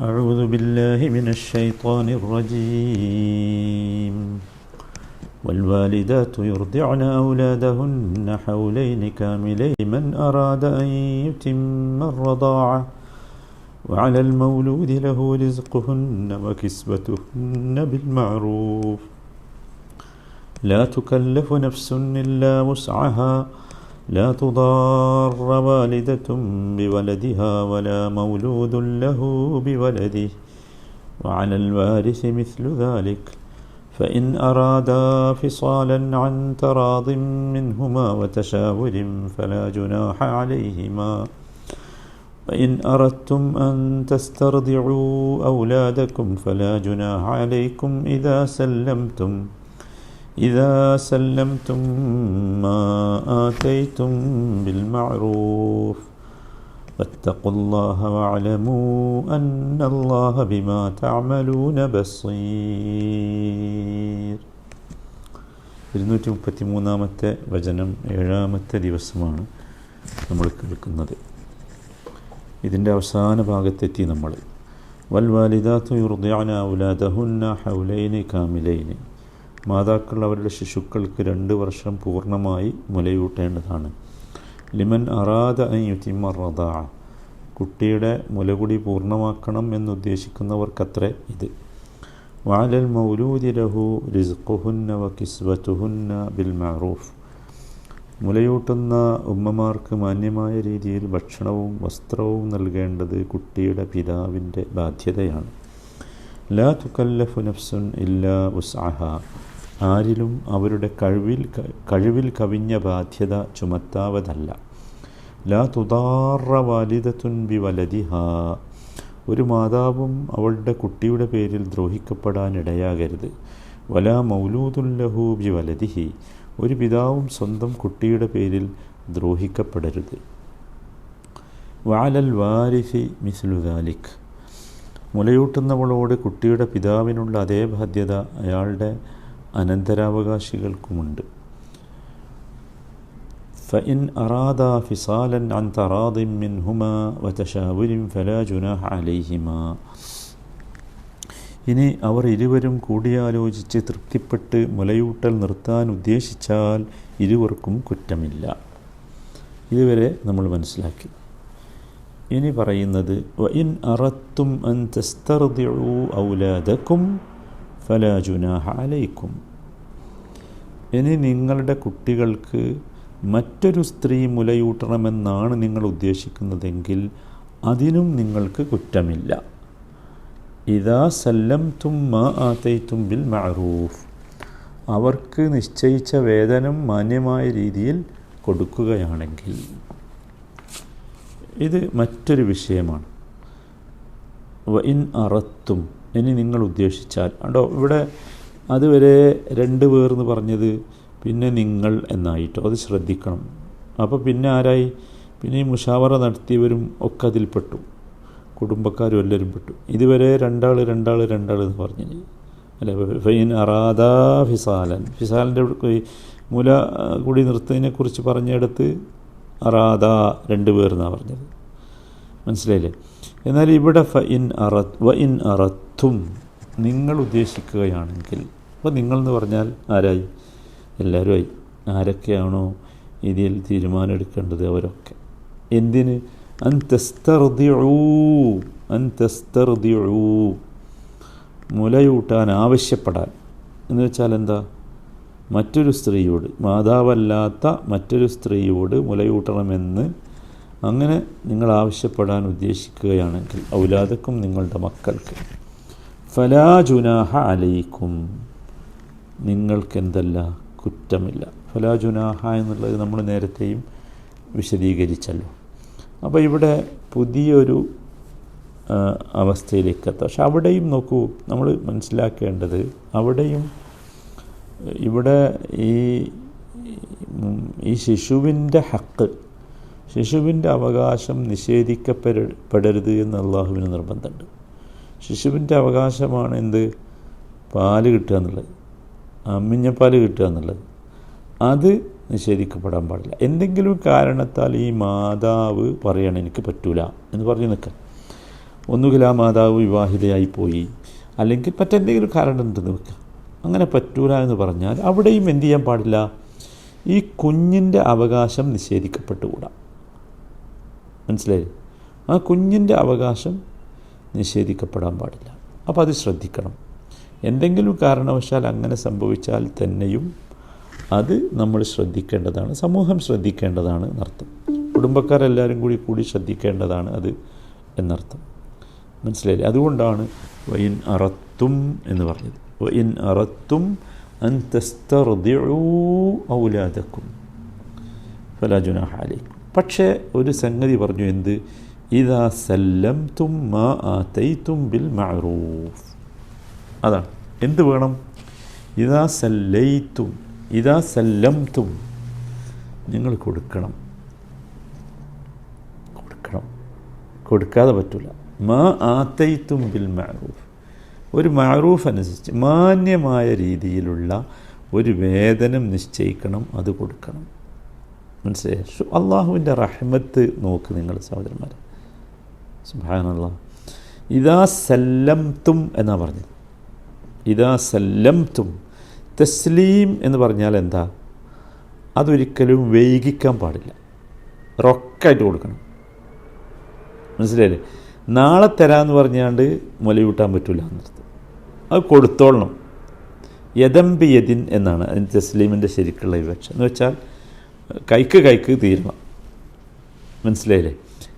أعوذ بالله من الشيطان الرجيم. والوالدات يرضعن أولادهن حولين كاملين من أراد أن يتم الرضاعة وعلى المولود له رزقهن وكسبتهن بالمعروف. لا تكلف نفس إلا وسعها. لا تضار والدة بولدها ولا مولود له بولده. وعلى الوارث مثل ذلك. فإن أرادا فصالا عن تراض منهما وتشاور فلا جناح عليهما. وإن أردتم أن تسترضعوا أولادكم فلا جناح عليكم إذا سلمتم. إذا سلمتم ما آتيتم بالمعروف واتقوا الله واعلموا أن الله بما تعملون بصير ഇരുന്നൂറ്റി മുപ്പത്തി മൂന്നാമത്തെ വചനം ഏഴാമത്തെ ദിവസമാണ് നമ്മൾ കേൾക്കുന്നത് ഇതിൻ്റെ അവസാന ഭാഗത്തെത്തി നമ്മൾ വൽവാലിദാത്തു യുർദ്യാന ഔലാദഹുന്ന ഹൗലൈനി കാമിലൈനി മാതാക്കൾ അവരുടെ ശിശുക്കൾക്ക് രണ്ട് വർഷം പൂർണമായി മുലയൂട്ടേണ്ടതാണ്. ലിമൻ അറാദ അയ്യുത്തിമ റദാ. കുട്ടിയുടെ മുലകുടി പൂർണമാക്കണം എന്നുദ്ദേശിക്കുന്നവർക്കത്രേ ഇത്. വാലൽ മൗലൂദി ലഹു റിസ്ഖുഹുന്ന വ ബിൽ മഅറൂഫ്. മുലയൂട്ടുന്ന ഉമ്മമാർക്ക് മാന്യമായ രീതിയിൽ ഭക്ഷണവും വസ്ത്രവും നൽകേണ്ടത് കുട്ടിയുടെ പിതാവിന്റെ ബാധ്യതയാണ്. ലാ തുക്കല്ലഫു നഫ്സുൻ ഇല്ലാ ഉസ്അഹ ആരിലും അവരുടെ കഴിവിൽ കഴിവിൽ കവിഞ്ഞ ബാധ്യത ചുമത്താവതല്ല. ലാ തുതാറ വാലിദത്തുൻ ബി വലതിഹ ഒരു മാതാവും അവളുടെ കുട്ടിയുടെ പേരിൽ ദ്രോഹിക്കപ്പെടാനിടയാകരുത്. വല മൗലൂദുല്ലഹു ബി വലതിഹി ഒരു പിതാവും സ്വന്തം കുട്ടിയുടെ പേരിൽ ദ്രോഹിക്കപ്പെടരുത്. വാലൽ വാരിഫി മിസ്ലുദാലിഖ് മുലയൂട്ടുന്നവളോട് കുട്ടിയുടെ പിതാവിനുള്ള അതേ ബാധ്യത അയാളുടെ അനന്തരാവകാശികൾക്കുമുണ്ട് فإن أرادا فصالا عن تراض منهما وتشاور فلا جناح عليهما ഇനി അവർ ഇരുവരും കൂടിയാലോചിച്ച് തൃപ്തിപ്പെട്ട് മുലയൂട്ടൽ നിർത്താൻ ഉദ്ദേശിച്ചാൽ ഇരുവർക്കും കുറ്റമില്ല ഇതുവരെ നമ്മൾ മനസ്സിലാക്കി ഇനി പറയുന്നത് വഇൻ അറത്തും അൻ തസ്തർദിഉ ഔലാദക്കും ഫലാ ജുനാഹ അലൈക്കും. ഇനി നിങ്ങളുടെ കുട്ടികൾക്ക് മറ്റൊരു സ്ത്രീ മുലയൂട്ടണമെന്നാണ് നിങ്ങൾ ഉദ്ദേശിക്കുന്നതെങ്കിൽ അതിനും നിങ്ങൾക്ക് കുറ്റമില്ല. ഇതാ സല്ലം തും മാ ആത്തൈത്തും ബിൽ മഅറൂഫ്. അവർക്ക് നിശ്ചയിച്ച വേതനം മാന്യമായ രീതിയിൽ കൊടുക്കുകയാണെങ്കിൽ. ഇത് മറ്റൊരു വിഷയമാണ്. വ ഇൻ അറത്തും ഇനി നിങ്ങൾ ഉദ്ദേശിച്ചാൽ. കണ്ടോ ഇവിടെ അതുവരെ രണ്ട് പേർ എന്ന് പറഞ്ഞത് പിന്നെ നിങ്ങൾ എന്നായിട്ടോ അത് ശ്രദ്ധിക്കണം. അപ്പോൾ പിന്നെ ആരായി? പിന്നെ ഈ മുഷാവറ നടത്തിയവരും ഒക്കെ അതിൽപ്പെട്ടു കുടുംബക്കാരും എല്ലാവരും പെട്ടു. ഇതുവരെ രണ്ടാൾ രണ്ടാൾ രണ്ടാൾ എന്ന് പറഞ്ഞു. അല്ലെ? ഫൈൻ അറാദാ ഫിസാലൻ. ഫിസാലിന്റെ മുല കൂടി നിർത്തതിനെക്കുറിച്ച് പറഞ്ഞിടത്ത് അറാദ രണ്ട് പേർ എന്നാണ് പറഞ്ഞത്. മനസ്സിലായില്ലേ? എന്നാൽ ഇവിടെ ഫ ഇൻ അറ വ ഇൻ അറത്തും നിങ്ങൾ ഉദ്ദേശിക്കുകയാണെങ്കിൽ അപ്പോൾ നിങ്ങളെന്ന് പറഞ്ഞാൽ ആരായി? എല്ലാവരുമായി ആരൊക്കെയാണോ ഇതിൽ തീരുമാനമെടുക്കേണ്ടത് അവരൊക്കെ. എന്തിന്? അൻ തെസ്തർദിഴൂ അൻ തെസ്തർദിഴൂ മുലയൂട്ടാൻ ആവശ്യപ്പെടാൻ. എന്ന് വെച്ചാൽ എന്താ? മറ്റൊരു സ്ത്രീയോട് മാതാവല്ലാത്ത മറ്റൊരു സ്ത്രീയോട് മുലയൂട്ടണമെന്ന് അങ്ങനെ നിങ്ങൾ ആവശ്യപ്പെടാൻ ഉദ്ദേശിക്കുകയാണെങ്കിൽ ഔലാദക്കും നിങ്ങളുടെ മക്കൾക്ക്. ഫലാ ജുനാഹ അലയിക്കും നിങ്ങൾക്കെന്തല്ല കുറ്റമില്ല. ഫലാ ജുനാഹ എന്നുള്ളത് നമ്മൾ നേരത്തെയും വിശദീകരിച്ചല്ലോ. അപ്പോൾ ഇവിടെ പുതിയൊരു അവസ്ഥയിലേക്ക് എത്താം. പക്ഷെ അവിടെയും നോക്കൂ നമ്മൾ മനസ്സിലാക്കേണ്ടത് അവിടെയും ഇവിടെ ഈ ഈ ശിശുവിന്റെ ഹക്ക് ശിശുവിന്റെ അവകാശം നിഷേധിക്കപ്പെടരുത് എന്ന് അള്ളാഹുവിന് നിർബന്ധമുണ്ട്. ശിശുവിന്റെ അവകാശമാണ് എന്ത്? പാൽ കിട്ടുക എന്നുള്ളത്. അമ്മിഞ്ഞപ്പാൽ കിട്ടുക എന്നുള്ളത്. അത് നിഷേധിക്കപ്പെടാൻ പാടില്ല. എന്തെങ്കിലും കാരണത്താൽ ഈ മാതാവ് പറയണം എനിക്ക് പറ്റൂല എന്ന് പറഞ്ഞു നിൽക്കാം ഒന്നുകിൽ ആ മാതാവ് വിവാഹിതയായി പോയി അല്ലെങ്കിൽ മറ്റെന്തെങ്കിലും കാരണം ഉണ്ടെന്ന് വെക്കുക അങ്ങനെ പറ്റൂല എന്ന് പറഞ്ഞാൽ അവിടെയും എന്ത് ചെയ്യാൻ പാടില്ല? ഈ കുഞ്ഞിന്റെ അവകാശം നിഷേധിക്കപ്പെട്ടുകൂടാ. മനസ്സിലായി? ആ കുഞ്ഞിന്റെ അവകാശം നിഷേധിക്കപ്പെടാൻ പാടില്ല. അപ്പോൾ അത് ശ്രദ്ധിക്കണം. എന്തെങ്കിലും കാരണവശാൽ അങ്ങനെ സംഭവിച്ചാൽ തന്നെയും അത് നമ്മൾ ശ്രദ്ധിക്കേണ്ടതാണ് സമൂഹം ശ്രദ്ധിക്കേണ്ടതാണ് എന്നർത്ഥം. കുടുംബക്കാരെല്ലാവരും കൂടി കൂടി ശ്രദ്ധിക്കേണ്ടതാണ് അത് എന്നർത്ഥം. മനസ്സിലായില്ലേ അതുകൊണ്ടാണ് വൈൻ അറത്തും എന്ന് പറഞ്ഞത്. വൈൻ അറത്തും അൻ തസ്തർദിഉ ഔലാദക്കും ഫലാ ജുനാഹ അലൈക്കും. പക്ഷേ ഒരു സംഗതി പറഞ്ഞു എന്ത്? ഇതാ സല്ലംതും മാ തും ബിൽ മഅറൂഫ്. അതാണ്. എന്ത് വേണം? ഇതാ സല്ലൈത്തും ഇതാ സല്ലംതും. നിങ്ങൾ കൊടുക്കണം. കൊടുക്കണം. കൊടുക്കാതെ പറ്റില്ല മാ ആത്തൈത്തും ബിൽ മാറൂഫ് ഒരു മാറൂഫ് അനുസരിച്ച് മാന്യമായ രീതിയിലുള്ള ഒരു വേതനം നിശ്ചയിക്കണം അത് കൊടുക്കണം. മനസ്സിലായി. അള്ളാഹുവിന്റെ റഹ്മത്ത് നോക്ക് നിങ്ങൾ സഹോദരന്മാരെ. സുഹാനുള്ള ഇതാ സല്ലംതും എന്നാ പറഞ്ഞത്? ഇതാ സല്ലംതും. തസ്ലീം എന്ന് പറഞ്ഞാൽ എന്താ? അതൊരിക്കലും വൈകിക്കാൻ പാടില്ല. റൊക്കായിട്ട് കൊടുക്കണം. മനസ്സിലായില്ലേ? നാളെ തരാമെന്ന് പറഞ്ഞാണ്ട് മുലയൂട്ടാൻ പറ്റില്ല എന്നർത്ഥം. അത് കൊടുത്തോളണം. യദംബി യതിൻ എന്നാണ്. അതിന് തസ്ലീമിന്റെ ശരിക്കുള്ള വിവക്ഷ. എന്ന് വെച്ചാൽ കൈക്ക് കൈക്ക് തീരണം മനസ്സിലായില്ലേ?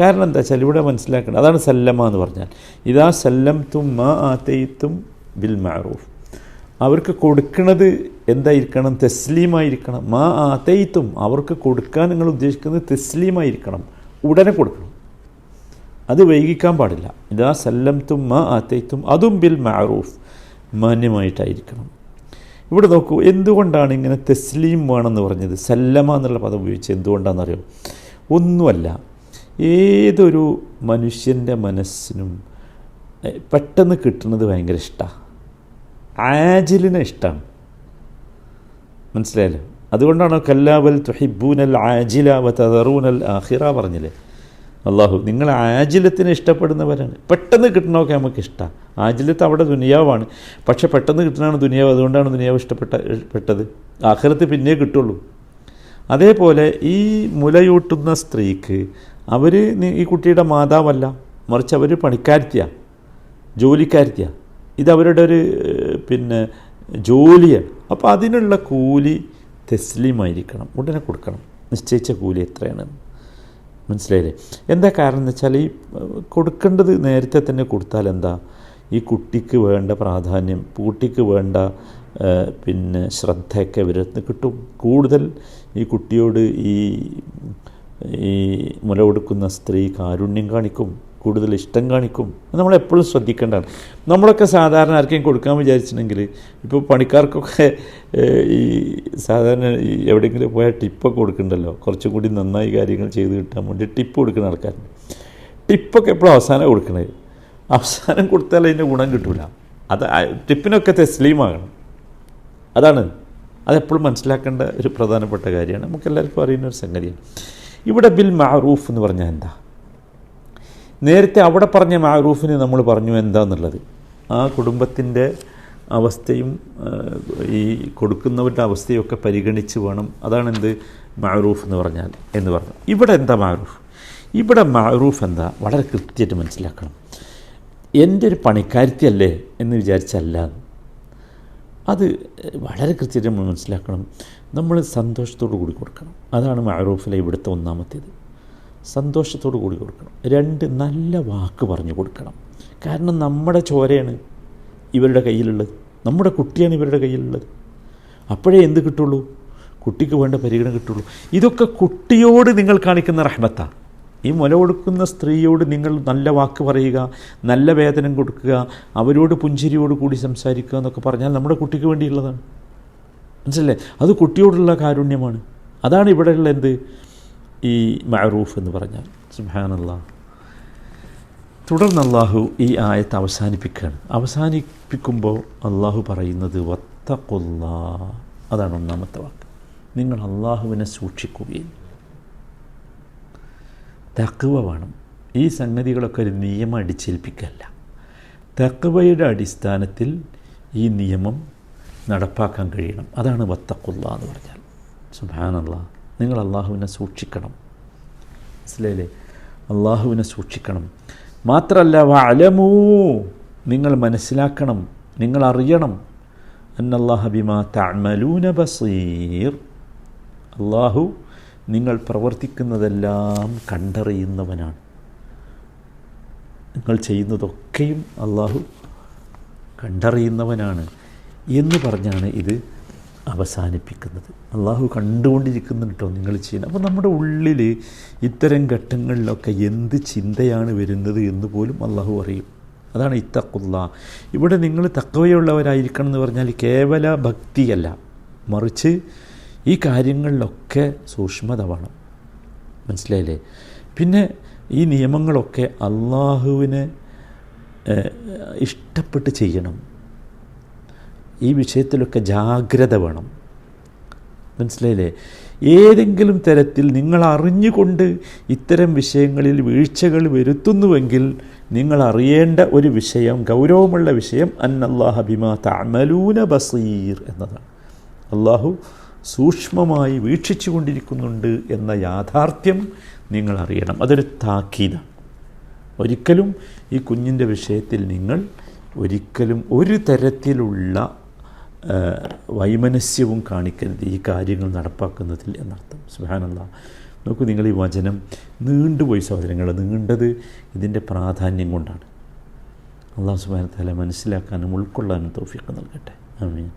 കാരണം എന്താ വെച്ചാൽ ഇവിടെ മനസ്സിലാക്കണം അതാണ് സല്ലമ്മ എന്ന് പറഞ്ഞാൽ. ഇതാ സല്ലം തും മാ ആത്തയിത്തും ബിൽ മാറൂഫ് അവർക്ക് കൊടുക്കുന്നത് എന്തായിരിക്കണം? തെസ്ലീമായിരിക്കണം. മാ ആത്തയിത്തും അവർക്ക് കൊടുക്കാൻ നിങ്ങൾ ഉദ്ദേശിക്കുന്നത് തെസ്ലീമായിരിക്കണം. ഉടനെ കൊടുക്കണം. അത് വൈകിക്കാൻ പാടില്ല. ഇതാ സല്ലം തും മാ ആത്തയിത്തും അതും ബിൽ മാറൂഫ് മാന്യമായിട്ടായിരിക്കണം. ഇവിടെ നോക്കൂ എന്തുകൊണ്ടാണ് ഇങ്ങനെ തെസ്ലീം വേണമെന്ന് പറഞ്ഞത്? സല്ലമ എന്നുള്ള പദം ഉപയോഗിച്ച് എന്തുകൊണ്ടാണെന്നറിയോ? ഒന്നുമല്ല ഏതൊരു മനുഷ്യന്റെ മനസ്സിനും പെട്ടെന്ന് കിട്ടുന്നത് ഭയങ്കര ഇഷ്ടമാണ് ആജിലിനെ ഇഷ്ടമാണ് മനസ്സിലായല്ലോ? അതുകൊണ്ടാണ് കല്ലാവൽ തുഹിബൂനൽ ആജില വ തദറൂനൽ ആഹിറ പറഞ്ഞില്ലേ? അള്ളാഹു നിങ്ങൾ ആജിലത്തിന് ഇഷ്ടപ്പെടുന്നവരാണ്. പെട്ടെന്ന് കിട്ടണമൊക്കെ നമുക്ക് ഇഷ്ടമാണ് ആജിലത്ത് അവിടെ ദുനിയാവാണ്. പക്ഷേ പെട്ടെന്ന് കിട്ടണമാണ് ദുനിയാവ്. അതുകൊണ്ടാണ് ദുനിയാവ് ഇഷ്ടപ്പെട്ട പെട്ടത്. ആഹ്ലത്ത് പിന്നെ കിട്ടുള്ളൂ. അതേപോലെ ഈ മുലയൂട്ടുന്ന സ്ത്രീക്ക് അവർ ഈ കുട്ടിയുടെ മാതാവല്ല. മറിച്ച് അവർ പണിക്കാരത്തിയാണ് ജോലിക്കാരത്തിയാണ് ഇതവരുടെ ഒരു പിന്നെ ജോലിയാണ്. അപ്പോൾ അതിനുള്ള കൂലി തെസ്ലിമായിരിക്കണം. ഉടനെ കൊടുക്കണം. നിശ്ചയിച്ച കൂലി എത്രയാണെന്ന് മനസ്സിലായില്ലേ? എന്താ കാരണം എന്ന് വെച്ചാൽ ഈ കൊടുക്കേണ്ടത് നേരത്തെ തന്നെ കൊടുത്താൽ എന്താ? ഈ കുട്ടിക്ക് വേണ്ട പ്രാധാന്യം കുട്ടിക്ക് വേണ്ട പിന്നെ ശ്രദ്ധയൊക്കെ ഇവരത്ത് കിട്ടും. കൂടുതൽ ഈ കുട്ടിയോട് ഈ ഈ മുല കൊടുക്കുന്ന സ്ത്രീ കാരുണ്യം കാണിക്കും. കൂടുതൽ ഇഷ്ടം കാണിക്കും. നമ്മളെപ്പോഴും ശ്രദ്ധിക്കേണ്ടതാണ്. നമ്മളൊക്കെ സാധാരണ ആർക്കെങ്കിലും കൊടുക്കാൻ വിചാരിച്ചിട്ടുണ്ടെങ്കിൽ ഇപ്പോൾ പണിക്കാർക്കൊക്കെ ഈ സാധാരണ എവിടെയെങ്കിലും പോയാൽ ടിപ്പൊക്കെ കൊടുക്കണ്ടല്ലോ. കുറച്ചും കൂടി നന്നായി കാര്യങ്ങൾ ചെയ്ത് കിട്ടാൻ വേണ്ടി ടിപ്പ് കൊടുക്കുന്ന ആൾക്കാരുണ്ട്. ടിപ്പൊക്കെ എപ്പോഴും അവസാനം കൊടുക്കണത് അവസാനം കൊടുത്താൽ അതിന്റെ ഗുണം കിട്ടില്ല അത് ടിപ്പിനൊക്കെ തെസ്ലീമാകണം അതാണ്. അതെപ്പോഴും മനസ്സിലാക്കേണ്ട ഒരു പ്രധാനപ്പെട്ട കാര്യമാണ്. നമുക്കെല്ലാവർക്കും അറിയുന്ന ഒരു സംഗതിയാണ്. ഇവിടെ ബിൽ മാറൂഫ് എന്ന് പറഞ്ഞാൽ എന്താ? നേരത്തെ അവിടെ പറഞ്ഞ മാറൂഫിന് നമ്മൾ പറഞ്ഞു എന്താന്നുള്ളത്. ആ കുടുംബത്തിന്റെ അവസ്ഥയും ഈ കൊടുക്കുന്നവരുടെ അവസ്ഥയൊക്കെ പരിഗണിച്ച് വേണം. അതാണ് എന്ത് മാറൂഫ് എന്ന് പറഞ്ഞാൽ എന്ന് പറഞ്ഞു. ഇവിടെ എന്താ മാറൂഫ്? ഇവിടെ മാറൂഫ് എന്താ? വളരെ കൃത്യമായിട്ട് മനസ്സിലാക്കണം. എന്റെ ഒരു പണിക്കാരത്തിയല്ലേ എന്ന് വിചാരിച്ചല്ല. അത് വളരെ കൃത്യമായിട്ട് നമ്മൾ മനസ്സിലാക്കണം. നമ്മൾ സന്തോഷത്തോടു കൂടി കൊടുക്കണം. അതാണ് മാറൂഫിലെ ഇവിടുത്തെ ഒന്നാമത്തേത്. സന്തോഷത്തോടു കൂടി കൊടുക്കണം. രണ്ട് നല്ല വാക്ക് പറഞ്ഞു കൊടുക്കണം. കാരണം നമ്മുടെ ചോരയാണ് ഇവരുടെ കയ്യിലുള്ളത്. നമ്മുടെ കുട്ടിയാണ് ഇവരുടെ കയ്യിലുള്ളത്. അപ്പോഴേ എന്ത് കിട്ടുള്ളൂ? കുട്ടിക്ക് വേണ്ട പരിഗണന കിട്ടുള്ളൂ. ഇതൊക്കെ കുട്ടിയോട് നിങ്ങൾ കാണിക്കുന്ന റഹ്മത്താണ് ഈ മുല കൊടുക്കുന്ന സ്ത്രീയോട് നിങ്ങൾ നല്ല വാക്ക് പറയുക നല്ല വേതനം കൊടുക്കുക അവരോട് പുഞ്ചിരിയോട് കൂടി സംസാരിക്കുക എന്നൊക്കെ പറഞ്ഞാൽ നമ്മുടെ കുട്ടിക്ക് വേണ്ടിയുള്ളതാണ്. മനസ്സിലല്ലേ? അത് കുട്ടിയോടുള്ള കാരുണ്യമാണ്. അതാണ് ഇവിടെയുള്ള എന്ത്? ഈ മഅറൂഫ് എന്ന് പറഞ്ഞാൽ. സുബാനല്ല തുടർന്ന് അള്ളാഹു ഈ ആയത്ത് അവസാനിപ്പിക്കുകയാണ്. അവസാനിപ്പിക്കുമ്പോൾ അള്ളാഹു പറയുന്നത് വത്തക്കൊല്ല അതാണ് ഒന്നാമത്തെ വാക്ക്. നിങ്ങൾ അള്ളാഹുവിനെ സൂക്ഷിക്കുകയും തക്കുവ വേണം. ഈ സംഗതികളൊക്കെ ഒരു നിയമം അടിച്ചേൽപ്പിക്കല്ല തക്കവയുടെ അടിസ്ഥാനത്തിൽ ഈ നിയമം നടപ്പാക്കാൻ കഴിയണം. അതാണ് വത്തക്കുള്ള എന്ന് പറഞ്ഞാൽ. സുബാനല്ല നിങ്ങൾ അള്ളാഹുവിനെ സൂക്ഷിക്കണം. മനസ്സിലായില്ലേ? അള്ളാഹുവിനെ സൂക്ഷിക്കണം. മാത്രമല്ല വലമൂ നിങ്ങൾ മനസ്സിലാക്കണം നിങ്ങൾ അറിയണം. അന്നല്ലാഹബിമാ ബിമാ തഅമലൂന ബസീർ. അള്ളാഹു നിങ്ങൾ പ്രവർത്തിക്കുന്നതെല്ലാം കണ്ടറിയുന്നവനാണ്. നിങ്ങൾ ചെയ്യുന്നതൊക്കെയും അള്ളാഹു കണ്ടറിയുന്നവനാണ്. എന്ന് പറഞ്ഞാണ് ഇത് അവസാനിപ്പിക്കുന്നത്. അള്ളാഹു കണ്ടുകൊണ്ടിരിക്കുന്നുണ്ട് കേട്ടോ നിങ്ങൾ ചെയ്യുന്നത്. അപ്പോൾ നമ്മുടെ ഉള്ളിൽ ഇത്തരം ഘട്ടങ്ങളിലൊക്കെ എന്ത് ചിന്തയാണ് വരുന്നത് എന്ന് പോലും അള്ളാഹു അറിയും. അതാണ് ഇത്തക്കുള്ള ഇവിടെ നിങ്ങൾ തക്കവയുള്ളവരായിരിക്കണം എന്ന് പറഞ്ഞാൽ കേവല ഭക്തിയല്ല. മറിച്ച് ഈ കാര്യങ്ങളിലൊക്കെ സൂക്ഷ്മത വേണം മനസ്സിലായില്ലേ? പിന്നെ ഈ നിയമങ്ങളൊക്കെ അള്ളാഹുവിനെ ഇഷ്ടപ്പെട്ട് ചെയ്യണം. ഈ വിഷയത്തിലൊക്കെ ജാഗ്രത വേണം. മനസ്സിലായില്ലേ? ഏതെങ്കിലും തരത്തിൽ നിങ്ങൾ അറിഞ്ഞുകൊണ്ട് ഇത്തരം വിഷയങ്ങളിൽ വീഴ്ചകൾ വരുത്തുന്നുവെങ്കിൽ നിങ്ങൾ അറിയേണ്ട ഒരു വിഷയം ഗൗരവമുള്ള വിഷയം അന്നല്ലാഹ ബിമാ തഅമലൂന ബസീർ എന്നതാണ്. അള്ളാഹു സൂക്ഷ്മമായി വീക്ഷിച്ചു കൊണ്ടിരിക്കുന്നുണ്ട് എന്ന യാഥാർത്ഥ്യം നിങ്ങൾ അറിയണം. അതൊരു താക്കീതാണ്. ഒരിക്കലും ഈ കുഞ്ഞിന്റെ വിഷയത്തിൽ നിങ്ങൾ ഒരിക്കലും ഒരു തരത്തിലുള്ള വൈമനസ്യവും കാണിക്കരുത് ഈ കാര്യങ്ങൾ നടപ്പാക്കുന്നതിൽ എന്നർത്ഥം. സുഹാനല്ല നോക്കൂ നിങ്ങൾ ഈ വചനം നീണ്ടുപോയി സഹോദരങ്ങൾ നീണ്ടത് ഇതിന്റെ പ്രാധാന്യം കൊണ്ടാണ്. അള്ളാഹു സുബാന തല മനസ്സിലാക്കാനും ഉൾക്കൊള്ളാനും തോഫിക്ക് നൽകട്ടെ. ആമീൻ.